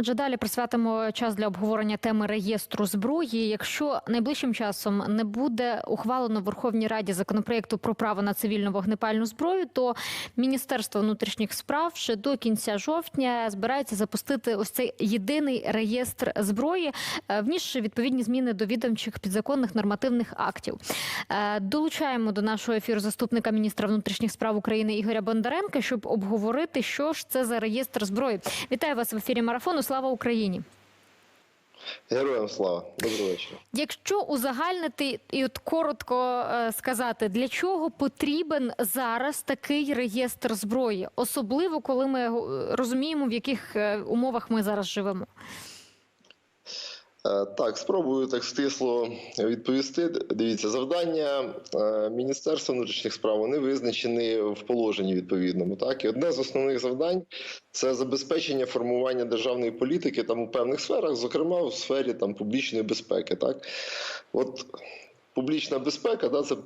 Отже, далі присвятимо час для обговорення теми реєстру зброї. Якщо найближчим часом не буде ухвалено в Верховній Раді законопроекту про право на цивільну вогнепальну зброю, то Міністерство внутрішніх справ ще до кінця жовтня збирається запустити ось цей єдиний реєстр зброї, е, внісши відповідні зміни до відомчих підзаконних нормативних актів. Е, Долучаємо до нашого ефіру заступника міністра внутрішніх справ України Ігоря Бондаренка, щоб обговорити, що ж це за реєстр зброї. Вітаю вас в ефірі марафону. Слава Україні! Героям слава, доброго вечора. Якщо узагальнити і от коротко е, сказати, для чого потрібен зараз такий реєстр зброї, особливо коли ми е, розуміємо, в яких е, умовах ми зараз живемо. Е, Так, спробую так стисло відповісти. Дивіться, завдання е, Міністерства внутрішніх справ вони визначені в положенні відповідному. Так, і одне з основних завдань це забезпечення формування державної політики там у певних сферах, зокрема в сфері там публічної безпеки. Так, от публічна безпека, да, це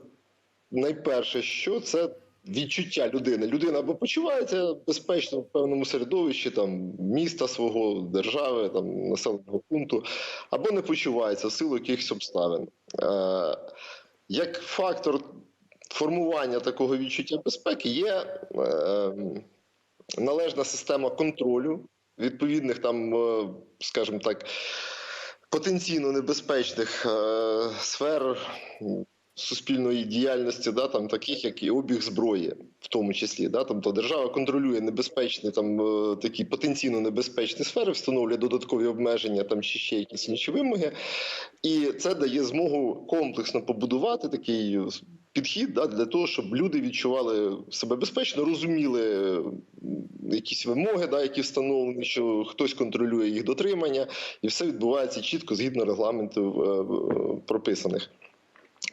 найперше, що це відчуття людини. Людина або почувається безпечно в певному середовищі, там міста свого, держави, там населеного пункту, або не почувається в силу якихось обставин. Е, як фактор формування такого відчуття безпеки є е, належна система контролю відповідних там, е, скажімо так, потенційно небезпечних е, сфер суспільної діяльності, да, там таких як і обіг зброї, в тому числі, да, там то держава контролює небезпечні там е, такі потенційно небезпечні сфери, встановлює додаткові обмеження там чи ще якісь інші вимоги, і це дає змогу комплексно побудувати такий підхід да, для того, щоб люди відчували себе безпечно, розуміли якісь вимоги, да, які встановлені, що хтось контролює їх дотримання, і все відбувається чітко згідно регламентів е, е, прописаних.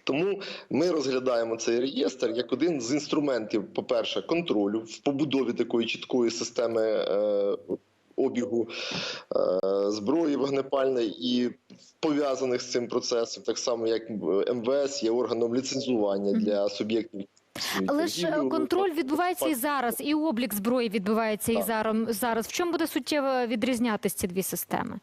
Тому ми розглядаємо цей реєстр як один з інструментів, по-перше, контролю в побудові такої чіткої системи е, обігу е, зброї вогнепальної і пов'язаних з цим процесом, так само як МВС є органом ліцензування для суб'єктів. Але ж е, контроль відбувається і зараз, і облік зброї відбувається і Так. зараз. зараз. В чому буде суттєво відрізнятися ці дві системи?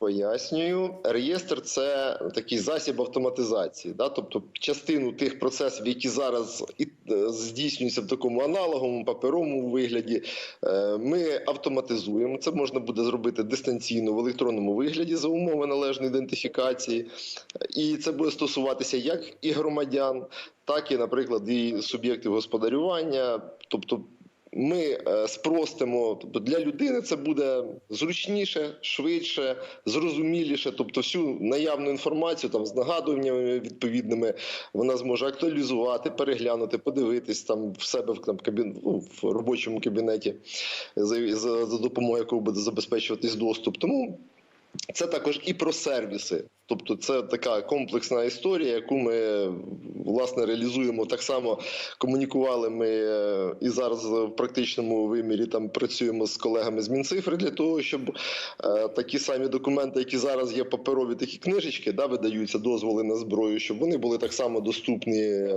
Пояснюю, реєстр це такий засіб автоматизації, да? тобто частину тих процесів, які зараз е, здійснюються в такому аналоговому паперовому вигляді, е, ми автоматизуємо. Це можна буде зробити дистанційно в електронному вигляді за умови належної ідентифікації, і це буде стосуватися як і громадян, так і, наприклад, і суб'єктів господарювання, тобто. Ми е, спростимо, тобто для людини це буде зручніше, швидше, зрозуміліше. Тобто, всю наявну інформацію там з нагадуваннями відповідними вона зможе актуалізувати, переглянути, подивитись там в себе в там, кабін, ну, в робочому кабінеті, за, за, за допомогою якого буде забезпечуватись доступ. Тому це також і про сервіси. Тобто, це така комплексна історія, яку ми власне реалізуємо. Так само комунікували ми е, і зараз в практичному вимірі там працюємо з колегами з Мінцифри для того, щоб е, такі самі документи, які зараз є паперові, такі книжечки, да, видаються дозволи на зброю, щоб вони були так само доступні е,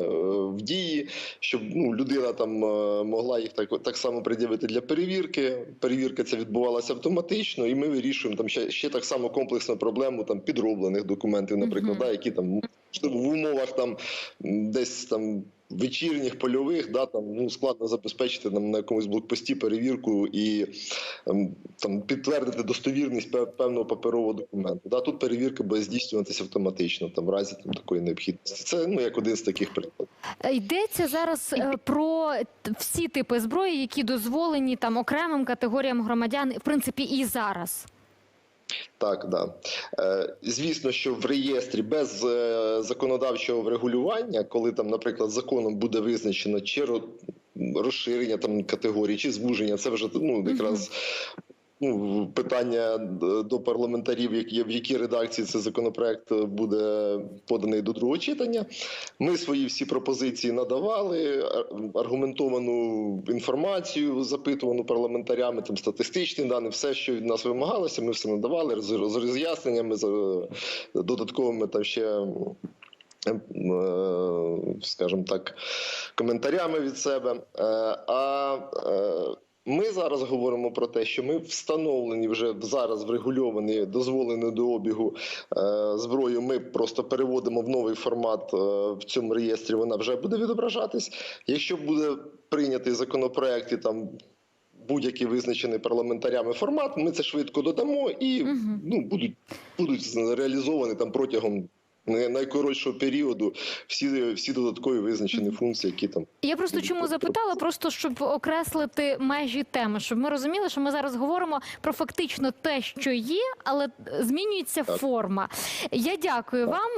в дії, щоб ну, людина там могла їх так, так само пред'явити для перевірки. Перевірка ця відбувалася автоматично, і ми вирішуємо там ще, ще так само комплексну проблему там підроблених документів, наприклад, Мгм. да, які там можливо, в умовах там десь там. Вечірніх польових да там ну складно забезпечити нам на якомусь блокпості перевірку і ем, там підтвердити достовірність пев- певного паперового документу. Да, тут перевірка буде здійснюватися автоматично, там в разі там такої необхідності. Це ну як один з таких прикладів. Е, Йдеться зараз е, про всі типи зброї, які дозволені там окремим категоріям громадян, в принципі, і зараз. Так, да. Е, звісно, що в реєстрі без е, законодавчого врегулювання, коли там, наприклад, законом буде визначено чи розширення там категорії, чи звуження, це вже ну якраз. Ну, питання до парламентарів, які в якій редакції цей законопроект буде поданий до другого читання. Ми свої всі пропозиції надавали, аргументовану інформацію, запитувану парламентарями, там статистичні дані, все, що від нас вимагалося, ми все надавали з, роз'ясненнями, з е, додатковими там ще. е, е, Скажімо так, коментарями від себе. Е, А е, Ми зараз говоримо про те, що ми встановлені вже зараз врегульовані, дозволені до обігу е, зброю. Ми просто переводимо в новий формат е, в цьому реєстрі. Вона вже буде відображатись. Якщо буде прийнятий законопроект і там будь-який визначений парламентарями формат, ми це швидко додамо і Мгм. ну будуть будуть реалізовані там протягом найкоротшого періоду всі, всі додаткові визначені функції, які там Я просто чому запитала, просто щоб окреслити межі теми, щоб ми розуміли, що ми зараз говоримо про фактично те, що є, але змінюється Так. форма. Я дякую вам.